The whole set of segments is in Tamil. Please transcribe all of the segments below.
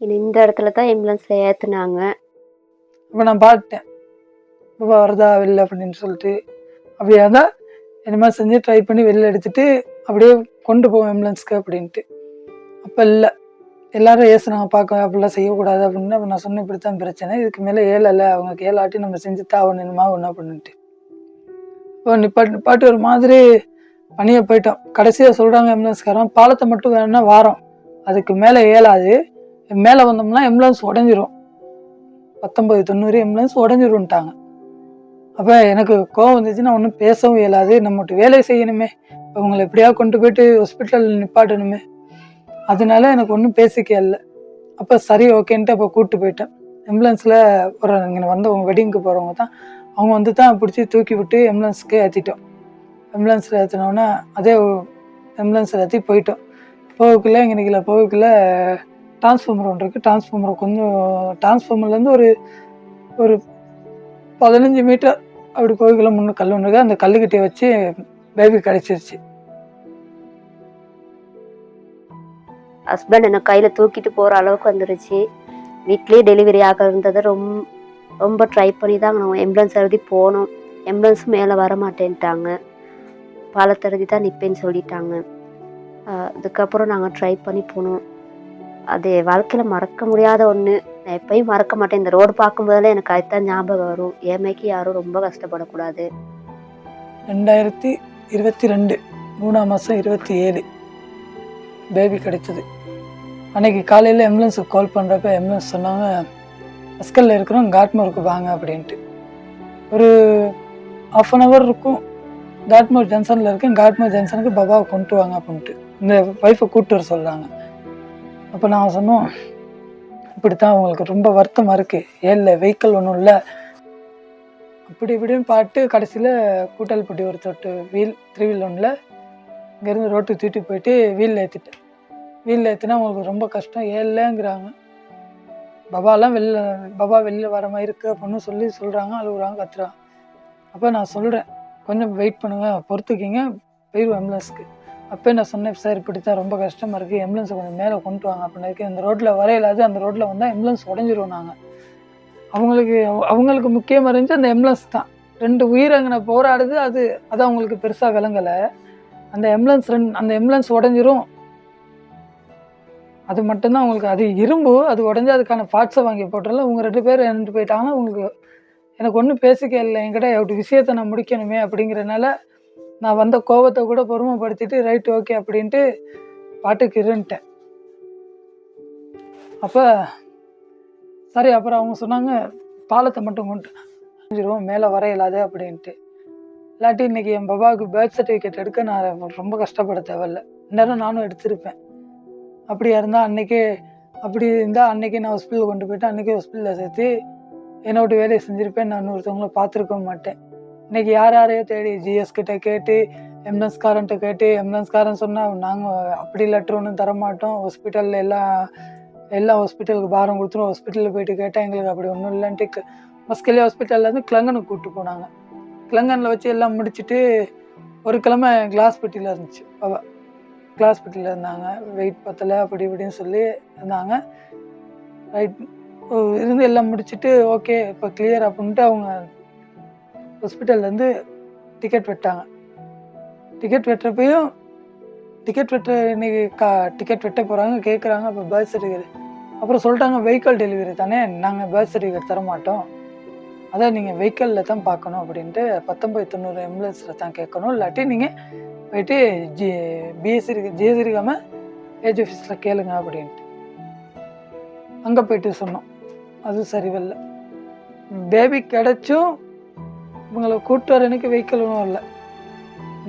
இந்த இடத்துல தான் ஆம்புலன்ஸில் ஏற்றுனாங்க இப்போ நான் பார்த்துட்டேன் பாபா வருதா வெளில அப்படின்னு சொல்லிட்டு. அப்படியா தான் இந்த செஞ்சு ட்ரை பண்ணி வெளில எடுத்துட்டு அப்படியே கொண்டு போவோம் ஆம்புலன்ஸ்க்கு அப்படின்ட்டு. அப்போ இல்லை. எல்லாரும் ஏசுனாங்க பார்க்க அப்படிலாம் செய்யக்கூடாது அப்படின்னு. அப்போ நான் சொன்னேன் இப்படி தான் பிரச்சனை. இதுக்கு மேலே ஏழலை அவங்க கேளாட்டி நம்ம செஞ்சு தான் என்னமா ஒன்றா பண்ணிட்டு இப்போ நிப்பாட்டு நிப்பாட்டு ஒரு மாதிரி பணியை போயிட்டோம். கடைசியாக சொல்கிறாங்க ஆம்புலன்ஸ்காரன் பாலத்தை மட்டும் வேணும்னா வாரம். அதுக்கு மேலே ஏழாது மேலே வந்தோம்னா எம்புலன்ஸ் உடஞ்சிரும். பத்தொம்பது தொண்ணூறு எம்புலன்ஸ் உடஞ்சிரும்ட்டாங்க. அப்போ எனக்கு கோவம் வந்துச்சுன்னா ஒன்றும் பேசவும் இயலாது நம்மகிட்ட வேலை செய்யணுமே. இப்போ உங்களை எப்படியாவது கொண்டு போயிட்டு ஹாஸ்பிட்டலில் நிப்பாட்டணுமே. அதனால எனக்கு ஒன்றும் பேசிக்க இல்லை. அப்போ சரி ஓகேன்ட்டு அப்போ கூப்பிட்டு போயிட்டேன். எம்புலன்ஸில் ஒரு இங்கே வந்தவங்க வெட்டிங்க்கு போகிறவங்க தான். அவங்க வந்து தான் பிடிச்சி தூக்கி விட்டு எம்புலன்ஸுக்கு ஏற்றிட்டோம் எம்புலன்ஸில் ஏற்றினோன்னா அதே எம்புலன்ஸில் ஏற்றி போயிட்டோம். போகக்குள்ளே இங்கே போகக்குள்ள டிரான்ஸ்ஃபார்மர் ஒன்று இருக்குது டிரான்ஸ்ஃபார்மர் கொஞ்சம் டிரான்ஸ்ஃபார்மர்லேருந்து ஒரு ஒரு பதினஞ்சு மீட்டர் அப்படி கோவில்களை முன்னே கல் ஒன்று இருக்குது அந்த கல்லுக்கிட்டே வச்சு பேபி கிடச்சிருச்சு. ஹஸ்பண்ட் என்னை கையில் தூக்கிட்டு போகிற அளவுக்கு வந்துருச்சு. வீட்லேயே டெலிவரி ஆக இருந்ததை ரொம்ப ரொம்ப ட்ரை பண்ணி தான் நான் எம்புலன்ஸ் எழுதி போனோம். எம்புலன்ஸும் மேலே வர மாட்டேன்ட்டாங்க பாலத்தை தான் நிற்பேன்னு சொல்லிட்டாங்க. அதுக்கப்புறம் நாங்கள் ட்ரை பண்ணி போனோம். அது வாழ்க்கையில் மறக்க முடியாத ஒன்று நான் எப்பயும் மறக்க மாட்டேன். இந்த ரோடு பார்க்கும்போதெல்லாம் எனக்கு அதுதான் ஞாபகம் வரும். ஏமைக்கு யாரும் ரொம்ப கஷ்டப்படக்கூடாது. ரெண்டாயிரத்தி இருபத்தி ரெண்டு மூணாம் மாதம் இருபத்தி ஏழு. பேபி கிடைச்சது. அன்னைக்கு காலையில் ஆம்புலன்ஸுக்கு கால் பண்ணுறப்ப ஆம்புலன்ஸ் சொன்னாங்க மஸ்கல்ல இருக்கிறோம் காட்மோருக்கு வாங்க அப்படின்ட்டு. ஒரு ஆஃப் அன் ஹவர் இருக்கும். காட்மோர் ஜங்ஷனில் இருக்கேன். காட்மோர் ஜங்ஷனுக்கு பாபாவை கொண்டு வாங்க அப்படின்ட்டு. இந்த ஒய்ஃபை கூப்பிட்டு வர சொல்கிறாங்க அப்போ நான் சொன்னோம் இப்படித்தான் அவங்களுக்கு ரொம்ப வருத்தமாக இருக்குது ஏழில் வெஹிக்கிள் ஒன்றும் இல்லை. அப்படி இப்படின்னு பாட்டு கடைசியில் கூட்டால்பட்டி ஒரு தொட்டு வீல் த்ரீ வீல் ஒன்றில் இங்கேருந்து ரோட்டுக்கு தூட்டி போயிட்டு வீலில் ஏற்றிட்டேன் வீலில் ஏற்றினா அவங்களுக்கு ரொம்ப கஷ்டம். ஏழங்கிறாங்க பபாலாம் வெளில பபா வெளில வர மாதிரி இருக்கு அப்படின்னு சொல்லி சொல்கிறாங்க அழுகுறாங்க கத்துறாங்க. அப்போ நான் சொல்கிறேன் கொஞ்சம் வெயிட் பண்ணுங்க பொறுத்துக்கிங்க போயிடுவோம் ஆம்புலன்ஸ்க்கு அப்போ நான் சொன்னேன் சார் இப்படி தான் ரொம்ப கஷ்டமாக இருக்குது எம்புலன்ஸ் கொஞ்சம் மேலே கொண்டு வாங்க. அப்படின்னு. இருக்கு இந்த ரோட்டில் வரையிலாது அந்த ரோட்டில் வந்தால் எம்புலன்ஸ் உடஞ்சிரும் நாங்கள் அவங்களுக்கு அவங்களுக்கு முக்கியமாக இருந்துச்சு அந்த எம்புலன்ஸ் தான். ரெண்டு உயிரங்கனை போராடுது. அது அது அவங்களுக்கு பெருசாக விளங்கலை. அந்த எம்புலன்ஸ் ரெண்டு அந்த எம்புலன்ஸ் உடஞ்சிரும். அது மட்டும்தான் அவங்களுக்கு அது இரும்பு அது உடஞ்சி அதுக்கான பார்ட்ஸை வாங்கி போட்டால அவங்க ரெண்டு பேர் இறந்து போயிட்டாங்கன்னா உங்களுக்கு எனக்கு ஒன்றும் பேசிக்க இல்லை. என்கிட்ட ஒரு விஷயத்தை நான் முடிக்கணுமே அப்படிங்கிறனால நான் வந்த கோபத்தை கூட பொறுமைப்படுத்திட்டு ரைட் ஓகே அப்படின்ட்டு பாட்டுக்கு இருந்துட்டேன். அப்போ சரி அப்புறம் அவங்க சொன்னாங்க பாலத்தை மட்டும் கொண்டு செஞ்சிருவோம் மேலே வர இயலாது அப்படின்ட்டு. இல்லாட்டி இன்னைக்கு என் பாபாவுக்கு பேர்த் சர்டிஃபிகேட் எடுக்க நான் ரொம்ப கஷ்டப்பட தேவையில்ல. இந்நேரம் நானும் எடுத்திருப்பேன். அப்படியா இருந்தால் அன்றைக்கே அப்படி இருந்தால் அன்னைக்கே நான் ஹாஸ்பிட்டலில் கொண்டு போயிட்டு அன்னைக்கே ஹாஸ்பிட்டலில் சேர்த்து என்னோட வேலையை செஞ்சுருப்பேன். நான் ஒருத்தவங்கள பார்த்துருக்க மாட்டேன். இன்னைக்கு யார் யாரையோ தேடி ஜிஎஸ் கிட்ட கேட்டு எம்என்எஸ்காரன்ட்ட கேட்டு எம்என்எஸ்காரன் சொன்னால் நாங்கள் அப்படி லெட்டர் ஒன்றும் தரமாட்டோம். ஹாஸ்பிட்டலில் எல்லாம் எல்லா ஹாஸ்பிட்டலுக்கு பாரம் கொடுத்துரும் ஹாஸ்பிட்டலில் போயிட்டு கேட்டால் எங்களுக்கு அப்படி ஒன்றும் இல்லைன்ட்டு மஸ்கலி ஹாஸ்பிட்டல்லேருந்து கிளங்கனுக்கு கூப்பிட்டு போனாங்க. கிளங்கனில் வச்சு எல்லாம் முடிச்சுட்டு ஒரு கிழமை கிளாஸ் பெட்டியில் இருந்துச்சு. அவள் கிளாஸ் பெட்டியில் இருந்தாங்க. வெயிட் பத்தலை அப்படி இப்படின்னு சொல்லி இருந்தாங்க. ரைட் இருந்து எல்லாம் முடிச்சுட்டு ஓகே இப்போ கிளியர் அப்படின்ட்டு அவங்க ஹாஸ்பிட்டல்லேருந்து டிக்கெட் வெட்டாங்க. டிக்கெட் வெட்டுறப்பையும் டிக்கெட் வெட்ட இன்னைக்கு கா டிக்கெட் வெட்ட போகிறாங்க கேட்குறாங்க அப்போ பர்த் சர்டிஃபிகேட் அப்புறம் சொல்லிட்டாங்க வெஹிக்கல் டெலிவரி தானே நாங்கள் பர்த் சர்டிஃபிகேட் தர மாட்டோம் அதான் நீங்கள் வெஹிக்கலில் தான் பார்க்கணும் அப்படின்ட்டு பத்தொம்பது தொண்ணூறு ஆம்புலன்ஸில் தான் கேட்கணும். இல்லாட்டி நீங்கள் போயிட்டு ஜி பிஎஸ்சி இருக்கு ஜிஎஸ்சி இருக்காமல் ஏஜ் ஆஃபீஸில் கேளுங்க அப்படின்ட்டு. அங்கே போயிட்டு சொன்னோம். அது சரிவில்லை. பேபி கிடச்சும் இவங்களை கூட்டு வர எனக்கு வெஹிக்கிள் ஒன்றும் இல்லை.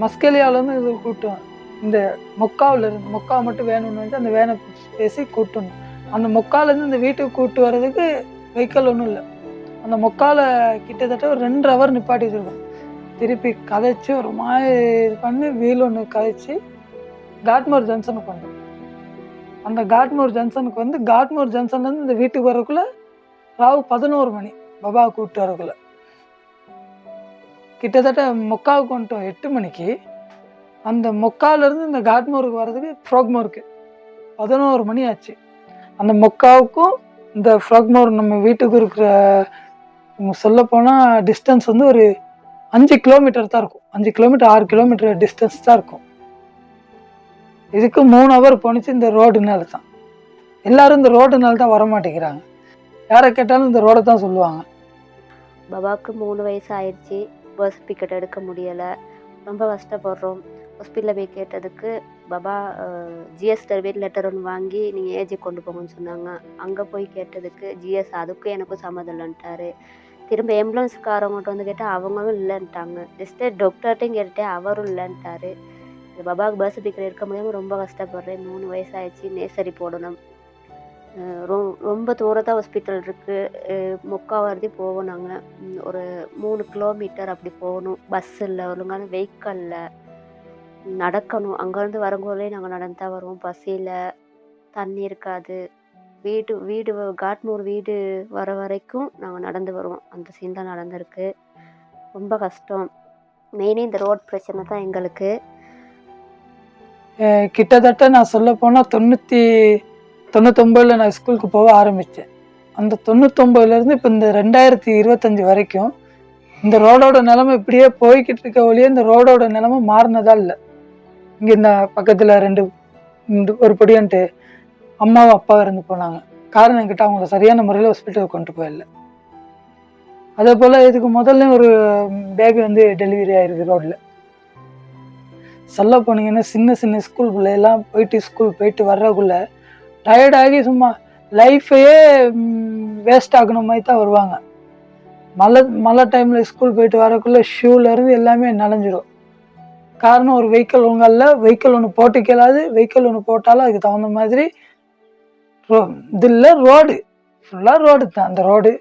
மஸ்கெலியாவிலேருந்து இது கூட்டுவேன் இந்த மொக்காவில் இருந்து மொக்கா மட்டும் வேணும்னு வந்து அந்த வேனை பேசி கூட்டணும் அந்த மொக்காலேருந்து இந்த வீட்டுக்கு கூட்டு வர்றதுக்கு வெஹிக்கிள் ஒன்றும் இல்லை. அந்த மொக்கால கிட்டத்தட்ட ஒரு ரெண்டு ஹவர் நிப்பாட்டி திருப்பி கதைச்சு ஒரு மாதிரி இது பண்ணி வீல் ஒன்று கதைச்சு காட்மோர் ஜங்ஷனுக்கு வந்தோம் அந்த காட்மோர் ஜங்ஷனுக்கு வந்து காட்மோர் ஜங்ஷன்லேருந்து இந்த வீட்டுக்கு வரக்குள்ளே ராவு பதினோரு மணி. பபா கூப்பிட்டு வரக்குள்ளே கிட்டத்தட்ட மொக்காவுக்கு வந்துட்டோம் எட்டு மணிக்கு. அந்த மொக்காலேருந்து இந்த காட்மோருக்கு வர்றதுக்கு ஃப்ரோக்மோருக்கு பதினோரு மணி ஆச்சு. அந்த மொக்காவுக்கும் இந்த ஃப்ராக்மோர் நம்ம வீட்டுக்கு இருக்கிற சொல்லப்போனால் டிஸ்டன்ஸ் வந்து ஒரு அஞ்சு கிலோமீட்டர் தான் இருக்கும். அஞ்சு கிலோமீட்டர் ஆறு கிலோமீட்டர் டிஸ்டன்ஸ் தான் இருக்கும். இதுக்கு மூணு ஹவர் போணுச்சு இந்த ரோடுனால தான். எல்லாரும் இந்த ரோடுனால தான் வர மாட்டேங்கிறாங்க யாரை கேட்டாலும் இந்த ரோடை தான் சொல்லுவாங்க. பாபாவுக்கு மூணு வயசு ஆயிடுச்சு. பர்த் சர்டிஃபிகேட் எடுக்க முடியலை. ரொம்ப கஷ்டப்படுறோம். ஹாஸ்பிட்டலில் போய் கேட்டதுக்கு பாபா ஜிஎஸ் சர்டிஃபிகேட் லெட்டர் ஒன்று வாங்கி நீங்கள் ஏஜி கொண்டு போங்கன்னு சொன்னாங்க. அங்கே போய் கேட்டதுக்கு ஜிஎஸ் அதுக்கும் எனக்கும் சம்மதம் இல்லைன்ட்டாரு. திரும்ப எம்புலன்ஸ்காரவங்கள்ட்ட வந்து கேட்டால் அவங்களும் இல்லைன்ட்டாங்க. ஜஸ்ட்டு டாக்டர்கிட்டையும் கேட்டுட்டேன் அவரும் இல்லைன்ட்டாரு. இந்த பாபாவுக்கு பர்த் சர்டிஃபிகேட் எடுக்க முடியாமல் ரொம்ப கஷ்டப்படுறேன். மூணு வயசாகிடுச்சு நேசரி போடணும். ரொ- ரொம்ப தூரத்தான் ஹாஸ்பிட்டல் இருக்குது முக்காவரதி போவோம் நாங்கள் ஒரு மூணு கிலோமீட்டர் அப்படி போகணும். பஸ் இல்லை ஒழுங்கான வெஹிக்கல்ல நடக்கணும். அங்கேருந்து வரும்போதே நாங்கள் நடந்து தான் வருவோம். பசியில் தண்ணி இருக்காது. வீடு வீடு வ- காட்னூர் வீடு வர வரைக்கும் நாங்கள் நடந்து வருவோம். அந்த சீன் தான் நடந்திருக்கு. ரொம்ப கஷ்டம். மெயினே இந்த ரோட் பிரச்சனை தான் எங்களுக்கு. கிட்டத்தட்ட நான் சொல்ல போனால் தொண்ணூற்றி தொண்ணூத்தொம்பதில் நான் ஸ்கூலுக்கு போக ஆரம்பித்தேன் அந்த தொண்ணூத்தொம்பதுலேருந்து இப்போ இந்த ரெண்டாயிரத்தி இருபத்தஞ்சி வரைக்கும் இந்த ரோடோட நிலமை இப்படியே போய்கிட்டு இருக்க ஒழிய இந்த ரோடோட நிலமை மாறினதா இல்லை. இங்கே இந்த பக்கத்தில் ரெண்டு இந்த ஒரு பொடியன்ட்டு அம்மாவும் அப்பாவும் இருந்து போனாங்க. காரணம் என்கிட்ட அவங்கள சரியான முறையில் ஹாஸ்பிட்டலுக்கு கொண்டு போயிடல அதே போல் இதுக்கு முதல்ல ஒரு பேபி வந்து டெலிவரி ஆயிருக்கு ரோட்டில் சொல்ல போனீங்கன்னா சின்ன சின்ன ஸ்கூல் பிள்ளையெல்லாம் போயிட்டு ஸ்கூல் போயிட்டு வர்றக்குள்ளே டயர்டாகி சும்மா லைஃபையே வேஸ்ட் ஆகுன மாதிரி தான் வருவாங்க. மழை மழை டைமில் ஸ்கூல் போயிட்டு வரக்குள்ளே ஷூலேருந்து எல்லாமே நனைஞ்சிடும் காரணம் ஒரு வெஹிக்கிள் உங்களில் வெஹிக்கிள் ஒன்று போட்டுக்கலாது வெஹிக்கிள் ஒன்று போட்டாலும் அதுக்கு தகுந்த மாதிரி ரோ இது இல்லை ரோடு ஃபுல்லாக ரோடு தான். அந்த ரோடு